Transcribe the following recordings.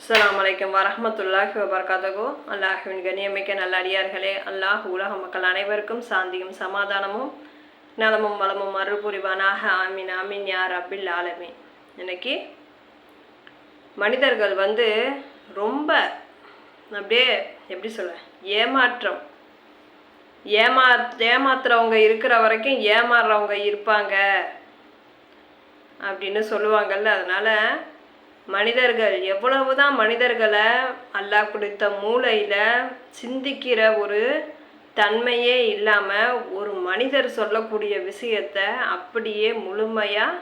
அஸ்லாம் வலைக்கம் வரமத்துல்லாஹி வபர்காதகோ அல்லாஹுவின் கண்ணியமிக்க நல்ல அடியார்களே அல்லாஹ் உலக மக்கள் அனைவருக்கும் சாந்தியும் சமாதானமும் நலமும் வளமும் மறுபுரிவானாக ஆமீன் ஆமீன் யார் அப்பில் ஆலமீன். இன்னைக்கு மனிதர்கள் வந்து ரொம்ப அப்படியே எப்படி சொல்ல ஏமாற்றம். ஏமா ஏமாத்துறவங்க இருக்கிற வரைக்கும் ஏமாறுறவங்க இருப்பாங்க அப்படின்னு சொல்லுவாங்கல்ல அதனால் மனிதர்கள். எவ்வளவுதான் மனிதர்களை அல்லாஹ் கொடுத்த மூளையில் சிந்திக்கிற ஒரு தன்மையே இல்லாமல் ஒரு மனிதர் சொல்லக்கூடிய விஷயத்த அப்படியே முழுமையாக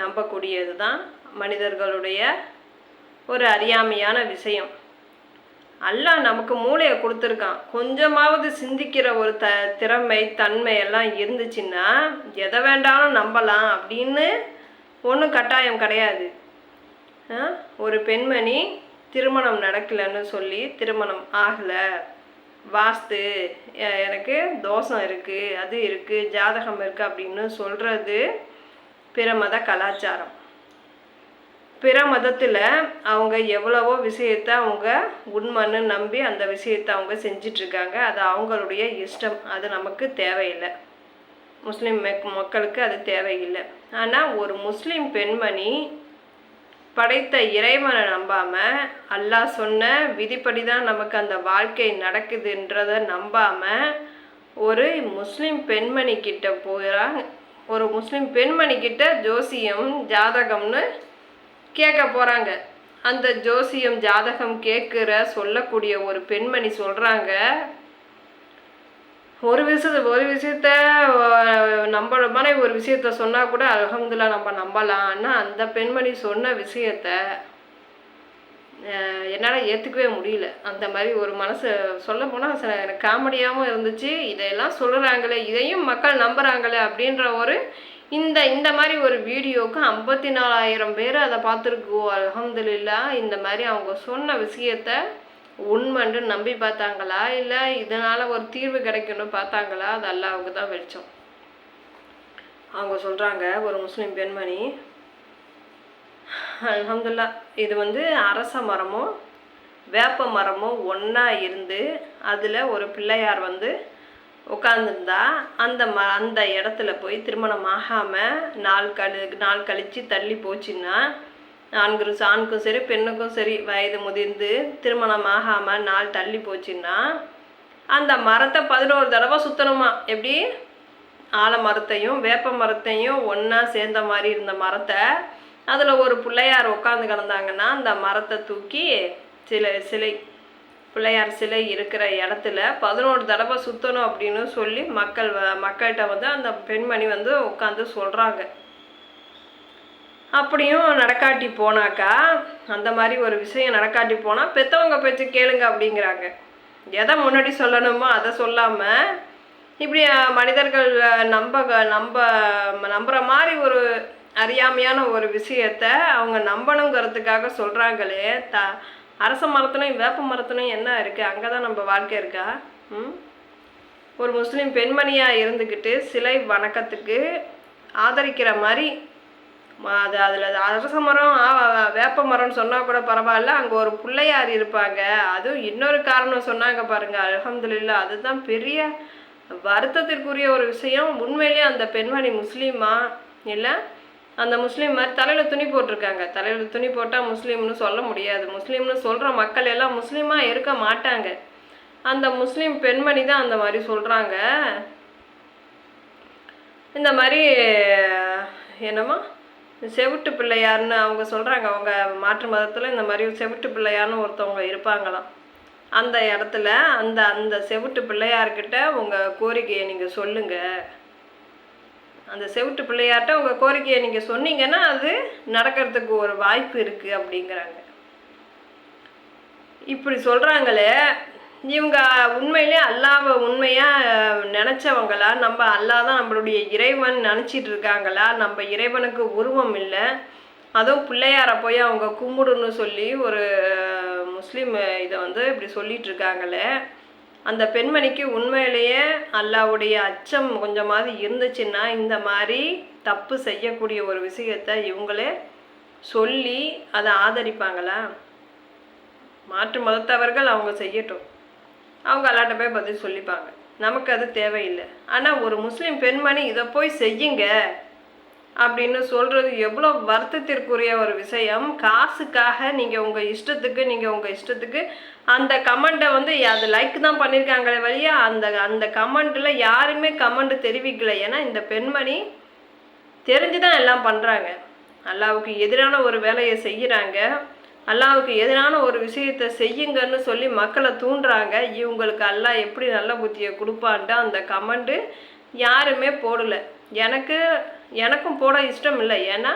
நம்பக்கூடியது தான் மனிதர்களுடைய ஒரு அறியாமையான விஷயம். அல்லாஹ் நமக்கு மூளையை கொடுத்துருக்கான். கொஞ்சமாவது சிந்திக்கிற ஒரு த திறமை தன்மை எல்லாம் இருந்துச்சுன்னா எதை வேண்டாலும் நம்பலாம் அப்படின்னு ஒன்றும் கட்டாயம் கிடையாது. ஒரு பெண்மணி திருமணம் நடக்கலைன்னு சொல்லி திருமணம் ஆகலை. வாஸ்து எனக்கு தோஷம் இருக்குது அது இருக்குது ஜாதகம் இருக்குது அப்படின்னு சொல்கிறது பிற மத கலாச்சாரம். பிற மதத்தில் அவங்க எவ்வளவோ விஷயத்த அவங்க உண்மைன்னு நம்பி அந்த விஷயத்தை அவங்க செஞ்சிட்ருக்காங்க. அது அவங்களுடைய இஷ்டம். அது நமக்கு தேவையில்லை. முஸ்லீம் மெக்- மக்களுக்கு அது தேவையில்லை. ஆனால் ஒரு முஸ்லீம் பெண்மணி படைத்த இறைவனை நம்பாம அல்லாஹ் சொன்ன விதிப்படி தான் நமக்கு அந்த வாழ்க்கை நடக்குதுன்றத நம்பாம ஒரு முஸ்லீம் பெண்மணி கிட்ட போகிறாங்க. ஒரு முஸ்லீம் பெண்மணி கிட்ட ஜோசியம் ஜாதகம்னு கேட்க போறாங்க. அந்த ஜோசியம் ஜாதகம் கேட்குற சொல்லக்கூடிய ஒரு பெண்மணி சொல்றாங்க ஒரு விஷயத்த ஒரு விஷயத்த அஹ், நம்புற மாதிரி ஒரு விஷயத்த சொன்னால் கூட அலகம்துல்லா நம்ம நம்பலாம் ஆனால் அந்த பெண்மணி சொன்ன விஷயத்த என்னால் ஏற்றுக்கவே முடியல. அந்த மாதிரி ஒரு மனசு சொல்ல போனால் சில எனக்கு காமெடியாகவும் இருந்துச்சு. இதையெல்லாம் சொல்கிறாங்களே இதையும் மக்கள் நம்புகிறாங்களே அப்படின்ற ஒரு இந்த இந்த மாதிரி ஒரு வீடியோவுக்கு ஐம்பத்தி நாலாயிரம் பேர் அதை பார்த்துருக்கோ அல்ஹம்துலில்லாஹ். இந்த மாதிரி அவங்க சொன்ன விஷயத்த உண்மைன்னு நம்பி பார்த்தாங்களா? இல்லை இதனால் ஒரு தீர்வு கிடைக்கணும்னு பார்த்தாங்களா? அது அல்லாவுக்கு தான் வெளிச்சம். அவங்க சொல்கிறாங்க ஒரு முஸ்லீம் பெண்மணி அலமதுல்லா இது வந்து அரச மரமும் வேப்ப மரமும் ஒன்றா இருந்து அதில் ஒரு பிள்ளையார் வந்து உட்காந்துருந்தா அந்த ம அந்த இடத்துல போய் திருமணம் ஆகாமல் நாள் கழி நாள் கழித்து தள்ளி போச்சுன்னா நான்கு ஆணுக்கும் சரி பெண்ணுக்கும் சரி வயது முதிர்ந்து திருமணம் ஆகாமல் நாள் தள்ளி போச்சுன்னா அந்த மரத்தை பதினோரு தடவை சுற்றணுமா எப்படி? ஆலமரத்தையும் வேப்ப மரத்தையும் ஒன்றா சேர்ந்த மாதிரி இருந்த மரத்தை அதில் ஒரு பிள்ளையார் உட்காந்து கிடந்தாங்கன்னா அந்த மரத்தை தூக்கி சிலை சிலை பிள்ளையார் சிலை இருக்கிற இடத்துல பதினோரு தடவை சுற்றணும் அப்படின்னு சொல்லி மக்கள் வ- மக்கள்கிட்ட வந்து அந்த பெண்மணி வந்து உட்காந்து சொல்கிறாங்க அப்படியும் நடக்காட்டி போனாக்கா அந்த மாதிரி ஒரு விஷயம் நடக்காட்டி போனால் பெற்றவங்க பேச்சு கேளுங்க அப்படிங்கிறாங்க. எதை முன்னாடி சொல்லணுமோ அதை சொல்லாமல் இப்படி மனிதர்கள் நம்ப நம்ப நம்புகிற மாதிரி ஒரு அறியாமையான ஒரு விஷயத்த அவங்க நம்பணுங்கிறதுக்காக சொல்கிறாங்களே த அரச மரத்துலையும் வேப்ப மரத்துலையும் என்ன இருக்குது அங்கே தான் நம்ம வாழ்க்கை இருக்கா? ம்? ஒரு முஸ்லீம் பெண்மணியாக இருந்துக்கிட்டு சிலை வணக்கத்துக்கு ஆதரிக்கிற மாதிரி அது அதில் அரச மரம் ஆ- வேப்ப மரம்னு சொன்னால் கூட பரவாயில்ல. அங்கே ஒரு பிள்ளையார் இருப்பாங்க. அதுவும் இன்னொரு காரணம் சொன்னாங்க பாருங்கள் அலமதுல்லா அதுதான் பெரிய வருத்தத்திற்குரிய ஒரு விஷயம். உண்மையிலேயே அந்த பெண்மணி முஸ்லீமா? இல்லை அந்த முஸ்லீம் மாதிரி தலையில் துணி போட்டிருக்காங்க. தலையில் துணி போட்டால் முஸ்லீம்னு சொல்ல முடியாது. முஸ்லீம்னு சொல்கிற மக்கள் எல்லாம் முஸ்லீமாக இருக்க மாட்டாங்க. அந்த முஸ்லீம் பெண்மணி தான் அந்த மாதிரி சொல்கிறாங்க இந்த மாதிரி என்னம்மா? செவிட்டு பிள்ளையார்னு அவங்க சொல்கிறாங்க அவங்க மாற்று மதத்தில் இந்த மாதிரி செவிட்டு பிள்ளையார்னு ஒருத்தவங்க இருப்பாங்களாம். அந்த இடத்துல அந்த அந்த செவிட்டு பிள்ளையார்கிட்ட உங்கள் கோரிக்கையை நீங்கள் சொல்லுங்கள் அந்த செவிட்டு பிள்ளையார்கிட்ட உங்கள் கோரிக்கையை நீங்கள் சொன்னீங்கன்னா அது நடக்கிறதுக்கு ஒரு வாய்ப்பு இருக்குது அப்படிங்கிறாங்க. இப்படி சொல்கிறாங்களே இவங்க உண்மையிலே அல்லாவை உண்மையாக நினச்சவங்களா? நம்ம அல்லாஹ் தான் நம்மளுடைய இறைவன் நினச்சிட்டு இருக்காங்களா? நம்ம இறைவனுக்கு உருவம் இல்லை. அதுவும் பிள்ளையாரை போய் அவங்க கும்பிடுன்னு சொல்லி ஒரு முஸ்லீம் இதை வந்து இப்படி சொல்லிட்டு இருக்காங்களே. அந்த பெண்மணிக்கு உண்மையிலேயே அல்லாவுடைய அச்சம் கொஞ்சமாவது இருந்துச்சுன்னா இந்த மாதிரி தப்பு செய்யக்கூடிய ஒரு விஷயத்தை இவங்களே சொல்லி அதை ஆதரிப்பாங்களா? மாற்று மதத்தவர்கள் அவங்க செய்யட்டும். அவங்க அல்லாட்ட போய் பதில் சொல்லிப்பாங்க. நமக்கு அது தேவையில்லை. ஆனால் ஒரு முஸ்லீம் பெண்மணி இதை போய் செய்யுங்க அப்படின்னு சொல்கிறது எவ்வளோ வருத்தத்திற்குரிய ஒரு விஷயம். காசுக்காக நீங்கள் உங்கள் இஷ்டத்துக்கு நீங்கள் உங்கள் இஷ்டத்துக்கு அந்த கமெண்ட்டை வந்து அது லைக் தான் பண்ணியிருக்காங்களே வழியா அந்த அந்த கமெண்ட்டில் யாருமே கமெண்ட் தெரிவிக்கல. ஏன்னா இந்த பெண்மணி தெரிஞ்சு தான் எல்லாம் பண்ணுறாங்க அல்லாவுக்கு எதிரான ஒரு வேலையை செய்கிறாங்க அல்லாவுக்கு எதிரான ஒரு விஷயத்தை செய்யுங்கன்னு சொல்லி மக்களை தூண்டுறாங்க. இவங்களுக்கு அல்லாஹ் எப்படி நல்ல புத்தியை கொடுப்பான்ட்டு அந்த கமெண்ட்டு யாருமே போடலை. எனக்கு எனக்கும் போட இஷ்டம் இல்லை. ஏன்னா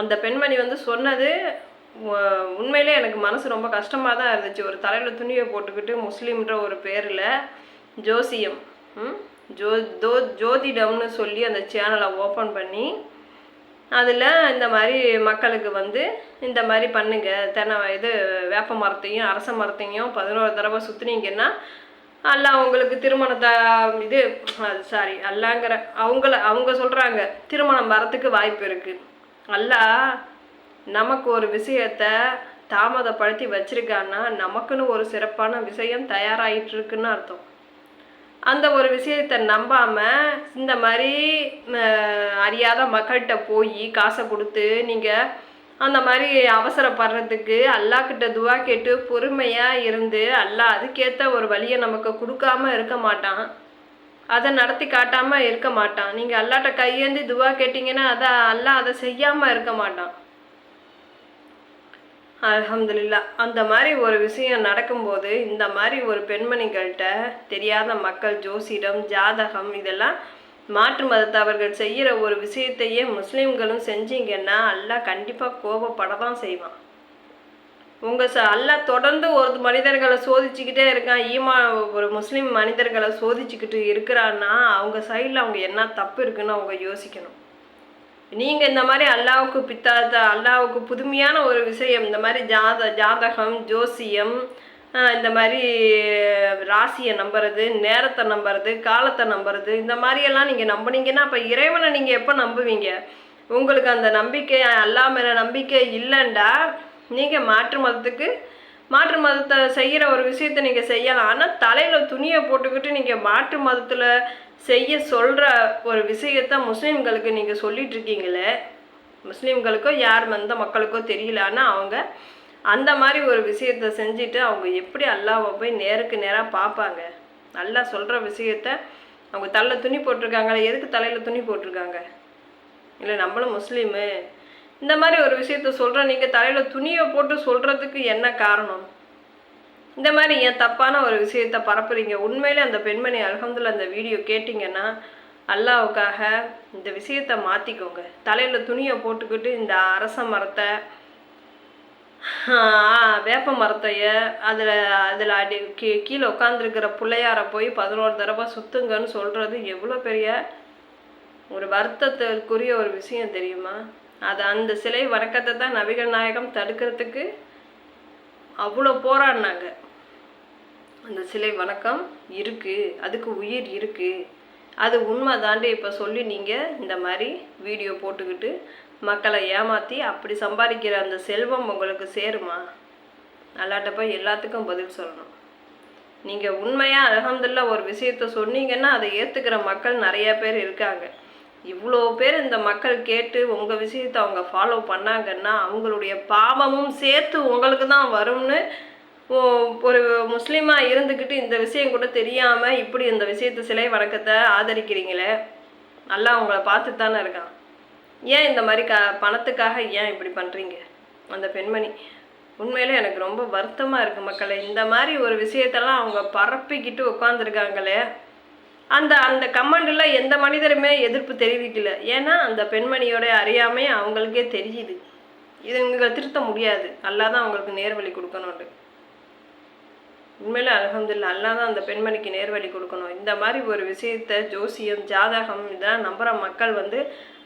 அந்த பெண்மணி வந்து சொன்னது உண்மையிலே எனக்கு மனசு ரொம்ப கஷ்டமாக தான் இருந்துச்சு. ஒரு தலையில் துணியை போட்டுக்கிட்டு முஸ்லீம்ன்ற ஒரு பேரில் ஜோசியம் ஜோ ஜோ ஜோதிடம்னு சொல்லி அந்த சேனலை ஓப்பன் பண்ணி அதில் இந்த மாதிரி மக்களுக்கு வந்து இந்த மாதிரி பண்ணுங்க. தென்னை இது வேப்ப மரத்தையும் அரச மரத்தையும் பதினோரு தடவை சுற்றுனீங்கன்னா எல்லாம் அவங்களுக்கு திருமணத்தை இது சாரி அல்லாங்கிற அவங்கள அவங்க சொல்கிறாங்க திருமணம் வரத்துக்கு வாய்ப்பு இருக்குது அல்லா நமக்கு ஒரு விஷயத்த தாமதப்படுத்தி வச்சுருக்கான்னா நமக்குன்னு ஒரு சிறப்பான விஷயம் தயாராகிட்டு இருக்குன்னு அர்த்தம். அந்த ஒரு விஷயத்தை நம்பாமல் இந்த மாதிரி அறியாத மக்கள்கிட்ட போய் காசை கொடுத்து நீங்கள் அந்த மாதிரி அவசரப்படுறதுக்கு அல்லாஹ்கிட்ட துவா கேட்டு பொறுமையாக இருந்து அல்லா அதுக்கேற்ற ஒரு வழியை நமக்கு கொடுக்காம இருக்க மாட்டான். அதை நடத்தி காட்டாமல் இருக்க மாட்டான். நீங்கள் அல்லாட்ட கையேந்தி துவா கேட்டிங்கன்னா அதை அல்லாஹ் அதை செய்யாமல் இருக்க மாட்டான். அலமதுல்லா அந்த மாதிரி ஒரு விஷயம் நடக்கும்போது இந்த மாதிரி ஒரு பெண்மணிகள்கிட்ட தெரியாத மக்கள் ஜோசிடம் ஜாதகம் இதெல்லாம் மாற்று மதத்தவர்கள் செய்கிற ஒரு விஷயத்தையே முஸ்லீம்களும் செஞ்சீங்கன்னா அல்லாஹ் கண்டிப்பாக கோபப்பட தான் செய்வான். உங்கள் ச அல்லாஹ் தொடர்ந்து ஒரு மனிதர்களை சோதிச்சுக்கிட்டே இருக்கான். ஈமா ஒரு முஸ்லீம் மனிதர்களை சோதிச்சுக்கிட்டு இருக்கிறான்னா அவங்க சைடில் அவங்க என்ன தப்பு இருக்குன்னு அவங்க யோசிக்கணும். நீங்கள் இந்த மாதிரி அல்லாவுக்கு பித்தாத அல்லாவுக்கு புதுமையான ஒரு விஷயம் இந்த மாதிரி ஜாத ஜாதகம் ஜோசியம் இந்த மாதிரி ராசியை நம்புறது நேரத்தை நம்புறது காலத்தை நம்புறது இந்த மாதிரியெல்லாம் நீங்கள் நம்புனீங்கன்னா அப்போ இறைவனை நீங்கள் எப்போ நம்புவீங்க? உங்களுக்கு அந்த நம்பிக்கை அல்லா மேலே நம்பிக்கை இல்லைண்டா நீங்கள் மாற்று மதத்துக்கு மாற்று மதத்தை செய்கிற ஒரு விஷயத்தை நீங்கள் செய்யலாம். ஆனால் தலையில் துணியை போட்டுக்கிட்டு நீங்கள் மாற்று மதத்தில் செய்ய சொல்கிற ஒரு விஷயத்த முஸ்லீம்களுக்கு நீங்கள் சொல்லிட்டு இருக்கீங்களே முஸ்லீம்களுக்கோ யார் எந்த மக்களுக்கோ தெரியல. ஆனால் அவங்க அந்த மாதிரி ஒரு விஷயத்த செஞ்சுட்டு அவங்க எப்படி அல்லாவை போய் நேருக்கு நேராக பார்ப்பாங்க? நல்லா சொல்கிற விஷயத்த அவங்க தலையில் துணி போட்டிருக்காங்களே? எதுக்கு தலையில் துணி போட்டிருக்காங்க? இல்லை நம்மளும் முஸ்லீமு. இந்த மாதிரி ஒரு விஷயத்த சொல்கிறேன் நீங்கள் தலையில் துணியை போட்டு சொல்கிறதுக்கு என்ன காரணம்? இந்த மாதிரி ஏன் தப்பான ஒரு விஷயத்த பரப்புறீங்க? உண்மையிலே அந்த பெண்மணி அல்ஹம்துலில்லாஹ் அந்த வீடியோ கேட்டிங்கன்னா அல்லாவுக்காக இந்த விஷயத்த மாற்றிக்கோங்க தலையில் துணியை போட்டுக்கிட்டு இந்த அரச மரத்தை வேப்ப மரத்தைய அதில் அதில் அடி கீ கீழே உட்காந்துருக்கிற பிள்ளையார போய் பதினோரு தடவை சுத்துங்கன்னு சொல்கிறது எவ்வளோ பெரிய ஒரு வருத்தத்திற்குரிய ஒரு விஷயம் தெரியுமா? அது அந்த சிலை வணக்கத்தை தான் நபிகள் நாயகம் தடுக்கிறதுக்கு அவ்வளோ போராடினாங்க. அந்த சிலை வணக்கம் இருக்குது அதுக்கு உயிர் இருக்குது அது உண்மை தாண்டி இப்போ சொல்லி நீங்கள் இந்த மாதிரி வீடியோ போட்டுக்கிட்டு மக்களை ஏமாற்றி அப்படி சம்பாதிக்கிற அந்த செல்வம் உங்களுக்கு சேருமா? அல்லாட்ட போய் எல்லாத்துக்கும் பதில் சொல்லணும். நீங்கள் உண்மையாக அலகம்துல்லா ஒரு விஷயத்த சொன்னீங்கன்னா அதை ஏற்றுக்கிற மக்கள் நிறைய பேர் இருக்காங்க. இவ்வளோ பேர் இந்த மக்கள் கேட்டு உங்கள் விஷயத்தை அவங்க ஃபாலோ பண்ணாங்கன்னா அவங்களுடைய பாவமும் சேர்த்து உங்களுக்கு தான் வரும்னு ஒரு முஸ்லீமாக இருந்துக்கிட்டு இந்த விஷயம் கூட தெரியாமல் இப்படி இந்த விஷயத்தை சிலை வணக்கத்தை ஆதரிக்கிறீங்களே? நல்லா அவங்கள பார்த்து தானே இருக்கான். ஏன் இந்த மாதிரி க பணத்துக்காக ஏன் இப்படி பண்ணுறீங்க அந்த பெண்மணி. உண்மையில் எனக்கு ரொம்ப வருத்தமாக இருக்குது மக்களே. இந்த மாதிரி ஒரு விஷயத்தெல்லாம் அவங்க பரப்பிக்கிட்டு உட்காந்துருக்காங்களே அந்த அந்த கமெண்டில் எந்த மனிதருமே எதிர்ப்பு தெரிவிக்கல. ஏன்னா அந்த பெண்மணியோட அறியாமை அவங்களுக்கே தெரியுது. இது இவங்களை திருத்த முடியாது. நல்லா தான் அவங்களுக்கு நேர்வழி கொடுக்கணும்னு. உண்மையில் அலகம்துல்லா அல்லாஹ் தான் அந்த பெண்மணிக்கு நேர்வழி கொடுக்கணும். இந்த மாதிரி ஒரு விஷயத்த ஜோசியம் ஜாதகம் இதெல்லாம் நம்புகிற மக்கள் வந்து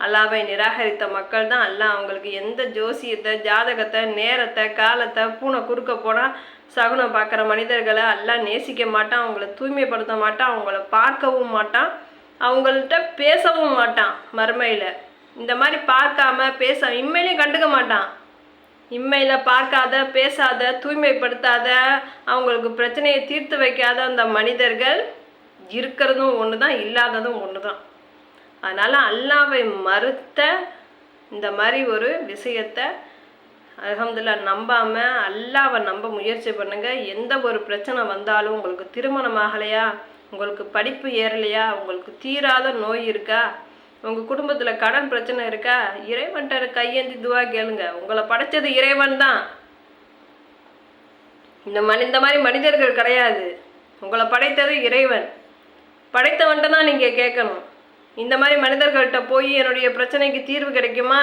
அல்லாவை நிராகரித்த மக்கள் தான் அல்லா அவங்களுக்கு எந்த ஜோசியத்தை ஜாதகத்தை நேரத்தை காலத்தை பூனை குறுக்க போனால் சகுனம் பார்க்குற மனிதர்களை அல்லா நேசிக்க மாட்டான் அவங்கள தூய்மைப்படுத்த மாட்டான் அவங்கள பார்க்கவும் மாட்டான் அவங்கள்ட்ட பேசவும் மாட்டான் மறுமையில். இந்த மாதிரி பார்க்காம பேச இம்மையிலையும் கண்டுக்க மாட்டான். இம்மையில் பார்க்காத பேசாத தூய்மைப்படுத்தாத அவங்களுக்கு பிரச்சனையை தீர்த்து வைக்காத அந்த மனிதர்கள் இருக்கிறதும் ஒன்று தான் இல்லாததும் ஒன்று தான் அதனால் அல்லாவை மறுத்த இந்த மாதிரி ஒரு விஷயத்தை அல்ஹம்துலில்லா நம்பாமல் அல்லாவை நம்ப முயற்சி பண்ணுங்கள் எந்த ஒரு பிரச்சனை வந்தாலும் உங்களுக்கு திருமணம் ஆகலையா? உங்களுக்கு படிப்பு ஏறலையா? உங்களுக்கு தீராத நோய் இருக்கா? உங்கள் குடும்பத்தில் கடன் பிரச்சனை இருக்கா? இறைவன்கிட்ட கையேந்தி துவா கேளுங்க. உங்களை படைச்சது இறைவன் தான். இந்த மனி இந்த மாதிரி மனிதர்கள் கிடையாது. உங்களை படைத்தது இறைவன். படைத்தவன்ட்ட தான் நீங்கள் கேட்கணும். இந்த மாதிரி மனிதர்கள்ட்ட போய் என்னுடைய பிரச்சனைக்கு தீர்வு கிடைக்குமா?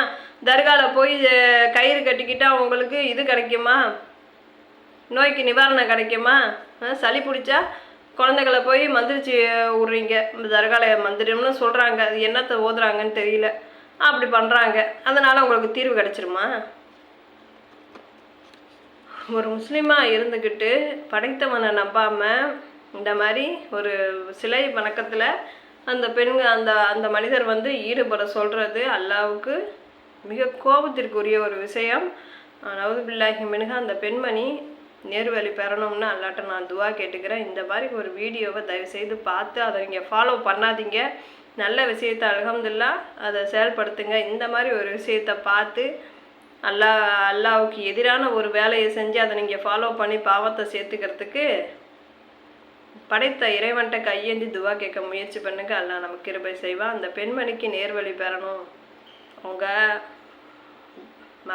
தர்காவில் போய் கயிறு கட்டிக்கிட்டால் உங்களுக்கு இது கிடைக்குமா? நோய்க்கு நிவாரணம் கிடைக்குமா? சளி பிடிச்சா குழந்தைகளை போய் மந்திரிச்சு விட்றீங்க. தர்காலய மந்திரம்னு சொல்கிறாங்க அது என்னத்தை ஓதுறாங்கன்னு தெரியல. அப்படி பண்ணுறாங்க அதனால் உங்களுக்கு தீர்வு கிடச்சிருமா? ஒரு முஸ்லீமாக இருந்துக்கிட்டு படைத்தவனை நம்பாமல் இந்த மாதிரி ஒரு சிலை வணக்கத்தில் அந்த பெண்க அந்த அந்த மனிதர் வந்து ஈடுபட சொல்கிறது அல்லாவுக்கு மிக கோபத்திற்குரிய ஒரு விஷயம். அதாவது பில்லாஹி மினுக அந்த பெண்மணி நேர்வழி பெறணும்னு அல்லாட்ட நான் துவா கேட்டுக்கிறேன். இந்த மாதிரி ஒரு வீடியோவை தயவுசெய்து பார்த்து அதை நீங்கள் ஃபாலோ பண்ணாதீங்க. நல்ல விஷயத்தை அலகம்துல்லா அதை செயல்படுத்துங்க. இந்த மாதிரி ஒரு விஷயத்தை பார்த்து அல்லாஹ் அல்லாவுக்கு எதிரான ஒரு வேலையை செஞ்சு அதை நீங்கள் ஃபாலோ பண்ணி பாவத்தை சேர்த்துக்கிறதுக்கு படைத்த இறைவன்ட்ட கையேந்தி துவா கேட்க முயற்சி பண்ணுங்க. அல்லாஹ் நமக்கு கிருபை செய்வா. அந்த பெண்மணிக்கு நேர்வழி பெறணும். அவங்க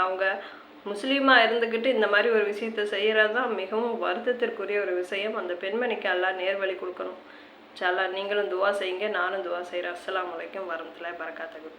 அவங்க முஸ்லீமாக இருந்துக்கிட்டு இந்த மாதிரி ஒரு விஷயத்தை செய்கிறது தான் மிகவும் வருத்தத்திற்குரிய ஒரு விஷயம். அந்த பெண்மணிக்கு எல்லாம் நேர்வழி கொடுக்கணும். சாலா நீங்களும் துவா செய்யுங்க நானும் துவா செய்கிறேன் அஸ்லாம் வலைக்கும் வரமத்துல்லாஹி பரக்காத்துக்கு